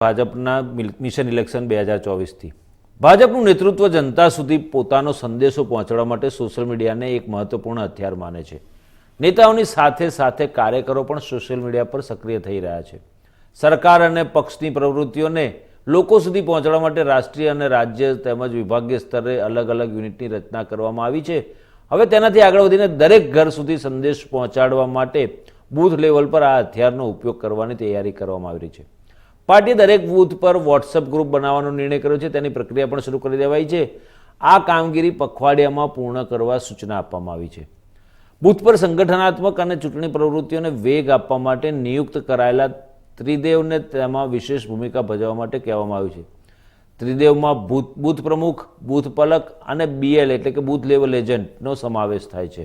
ભાજપના mission election બે હજાર ચોવીસથી. ભાજપનું નેતૃત્વ જનતા સુધી પોતાનો સંદેશો પહોંચાડવા માટે સોશિયલ મીડિયાને એક મહત્વપૂર્ણ હથિયાર માને છે. નેતાઓની સાથે સાથે કાર્યકરો પણ સોશિયલ મીડિયા પર સક્રિય થઈ રહ્યા છે. સરકાર અને પક્ષની પ્રવૃત્તિઓને લોકો સુધી પહોંચાડવા માટે રાષ્ટ્રીય અને રાજ્ય તેમજ વિભાગીય સ્તરે અલગ અલગ યુનિટની રચના કરવામાં આવી છે. હવે તેનાથી આગળ વધીને દરેક ઘર સુધી સંદેશ પહોંચાડવા માટે બૂથ લેવલ પર આ હથિયારનો ઉપયોગ કરવાની તૈયારી કરવામાં આવી રહી છે. પાર્ટીએ દરેક બૂથ પર વોટ્સઅપ ગ્રુપ બનાવવાનો નિર્ણય કર્યો છે. તેની પ્રક્રિયા પણ શરૂ કરી દેવાઈ છે. આ કામગીરી પખવાડિયામાં પૂર્ણ કરવા સૂચના આપવામાં આવી છે. બૂથ પર સંગઠનાત્મક અને ચૂંટણી પ્રવૃત્તિઓને વેગ આપવા માટે નિયુક્ત કરાયેલા ત્રિદેવને તેમાં વિશેષ ભૂમિકા ભજવવા માટે કહેવામાં આવ્યું છે. ત્રિદેવમાં બૂથ બૂથ પ્રમુખ, બૂથ પલક અને બીએલ એટલે કે બૂથ લેવલ એજન્ટનો સમાવેશ થાય છે.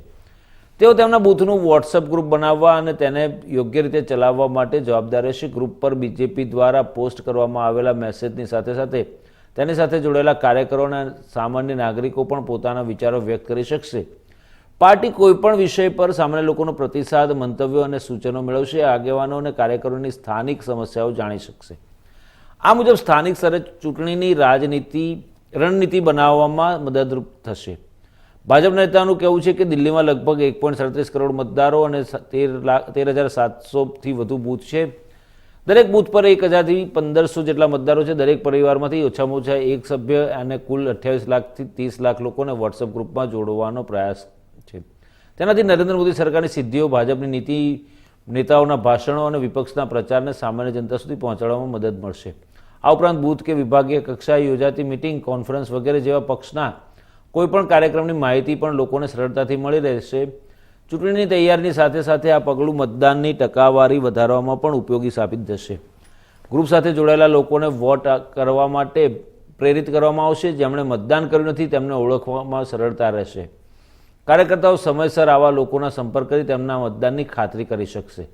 તેઓ તેમના બૂથનું વોટ્સઅપ ગ્રુપ બનાવવા અને તેને યોગ્ય રીતે ચલાવવા માટે જવાબદાર રહેશે ગ્રુપ પર બીજેપી દ્વારા પોસ્ટ કરવામાં આવેલા મેસેજની સાથે સાથે તેની સાથે જોડાયેલા કાર્યકરો અને સામાન્ય નાગરિકો પણ પોતાના વિચારો વ્યક્ત કરી શકશે. પાર્ટી કોઈપણ વિષય પર સામાન્ય લોકોનો પ્રતિસાદ, મંતવ્યો અને સૂચનો મેળવશે, આગેવાનો અને કાર્યકરોની સ્થાનિક સમસ્યાઓ જાણી શકશે. આ મુજબ સ્થાનિક સ્તરે ચૂંટણીની રાજનીતિ, રણનીતિ બનાવવામાં મદદરૂપ થશે. ભાજપ નેતાનું કહેવું છે કે દિલ્હીમાં લગભગ એક પોઈન્ટ સાડત્રીસ કરોડ મતદારો અને તેર લાખ તેર હજાર સાતસોથી વધુ બૂથ છે. દરેક બૂથ પર એક હજારથી પંદરસો જેટલા મતદારો છે. દરેક પરિવારમાંથી ઓછામાં ઓછા એક સભ્ય અને કુલ અઠ્યાવીસ લાખથી ત્રીસ લાખ લોકોને વોટ્સઅપ ગ્રુપમાં જોડવાનો પ્રયાસ છે. તેનાથી નરેન્દ્ર મોદી સરકારની સિદ્ધિઓ ભાજપની નીતિ, નેતાઓના ભાષણો અને વિપક્ષના પ્રચારને સામાન્ય જનતા સુધી પહોંચાડવામાં મદદ મળશે. આ ઉપરાંત બૂથ કે વિભાગીય કક્ષાએ યોજાતી મિટિંગ, કોન્ફરન્સ વગેરે જેવા પક્ષના કોઈપણ કાર્યક્રમની માહિતી પણ લોકોને સરળતાથી મળી રહેશે. ચૂંટણીની તૈયારીની સાથે સાથે આ પગલું મતદાનની ટકાવારી વધારવામાં પણ ઉપયોગી સાબિત થશે. ગ્રુપ સાથે જોડાયેલા લોકોને વોટ કરવા માટે પ્રેરિત કરવામાં આવશે. જેમણે મતદાન કર્યું નથી, તેમને ઓળખવામાં સરળતા રહેશે. કાર્યકર્તાઓ સમયસર આવા લોકોના સંપર્ક કરી તેમના મતદાનની ખાતરી કરી શકશે.